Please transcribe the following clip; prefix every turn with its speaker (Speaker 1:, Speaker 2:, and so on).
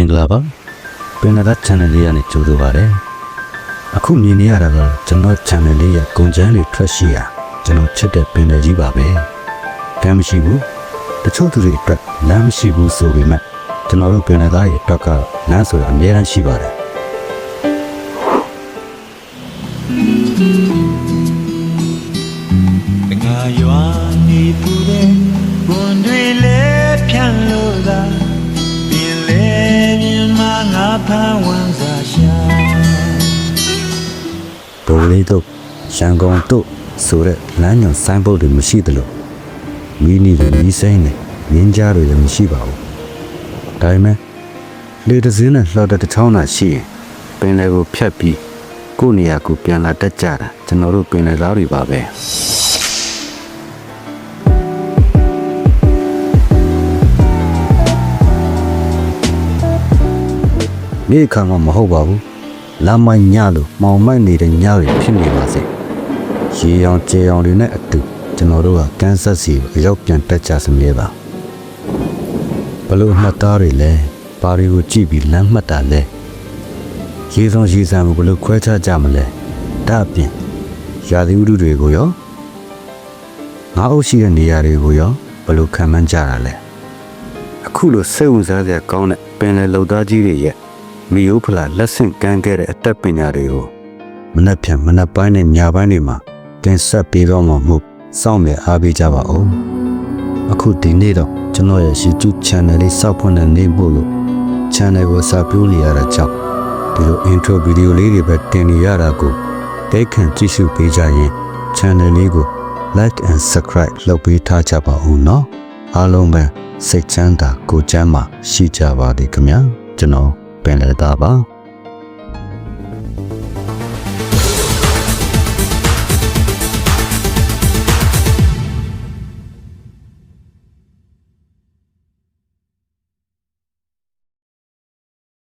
Speaker 1: င်္ဂလာပါပင်လာ channel လေးကနေကြိုဆိုပါရစေအခုမြင်နေရတာကကျွန်တော် channel လေးရဲ့ကုန်ကျန်းတွေထွက်ရှိရာကျွန်တော်ချစ်တဲ့ပင်လယ်ကြီးပါပဲကမ်းမရှိဘူးတချို့သူတွေအတွက်လမ်းမရှိဘူးဆိုပေမဲ့ကျွန်တော်တို့ပင်လယ်သားရဲ့အတွက်ကလမ်းဆိုတာအများကြီးရှိပါတယ်
Speaker 2: ငါရွာနေပူတဲ့ဝန်တွေလ ဖမ်းဝမ်းစာရှာ
Speaker 1: ဒိုလေးတို့ရန်ကုန်တို့ဆိုတဲ့လမ်းညွန်ဆိုင်းဘုတ်တွေမရှိသလိုမီနီတွေမီးစိမ်းတွေမြင်းကြားတွေလည်းမရှိပါဘူးဒါပေမဲ့လေတစ်စင်းနဲ့လှော်တဲ့တစ်ချောင်းသာရှိရင်ပင်လယ်ကိုဖြတ်ပြီးကိုယ့်နေရာကိုပြန်လာတတ်ကြတာကျွန်တော်တို့ပင်လယ်သားတွေပါပဲ နေ့ခါမှမဟုတ်ပါဘူးလမ်းမညလို့မောင်မိုက်နေတဲ့ညတွေဖြစ်နေပါစေရေရောင်ကြေရောင်တွေနဲ့အတူကျွန်တော်တို့ကကန်းဆက်စီကိုအရောက်ပြန်တက်ကြစမြဲပါဘလို့မှတ်သားတွေလဲပါရီကိုကြည့်ပြီးလမ်းမှတ်တာလဲရေဆောင်ရေစံကိုဘလို့ခွဲခြားကြမလဲဒါအပြင်ရာသီဥတုတွေကိုရောငါအုပ်ရှိတဲ့နေရာတွေကိုရောဘလို့ခံမှန်းကြတာလဲအခုလိုစိတ်ဝင်စားစရာကောင်းတဲ့ပင်လယ်လုံသားကြီးတွေရဲ့ မီယိုဖလာလက်ဆင့်ကမ်းခဲ့တဲ့အသက်ပညာတွေကိုမနှက်ဖြန်မနှက်ပိုင်းနဲ့ညာပိုင်းတွေမှာတင်ဆက်ပေးတော့မှာမို့စောင့်မြအားပေးကြပါဦးအခုဒီနေ့တော့ကျွန်တော်ရဲ့ YouTube channel လေးစောက်ဖွင့်တဲ့နေ့မို့လို့ channel ကိုစာပြိုးနေရတာကြောင့်ဒီလို intro video လေးတွေပဲတင်နေရတာကိုတိတ်ခံကြည့်ရှုပေးကြရင် channel လေးကို like and subscribe လုပ်ပေးထားကြပါဦးเนาะအားလုံးပဲစိတ်ချမ်းသာကိုယ်ချမ်းသာရှိကြပါသည်ခင်ဗျာကျွန်တော် ပင်လယ်သားပါ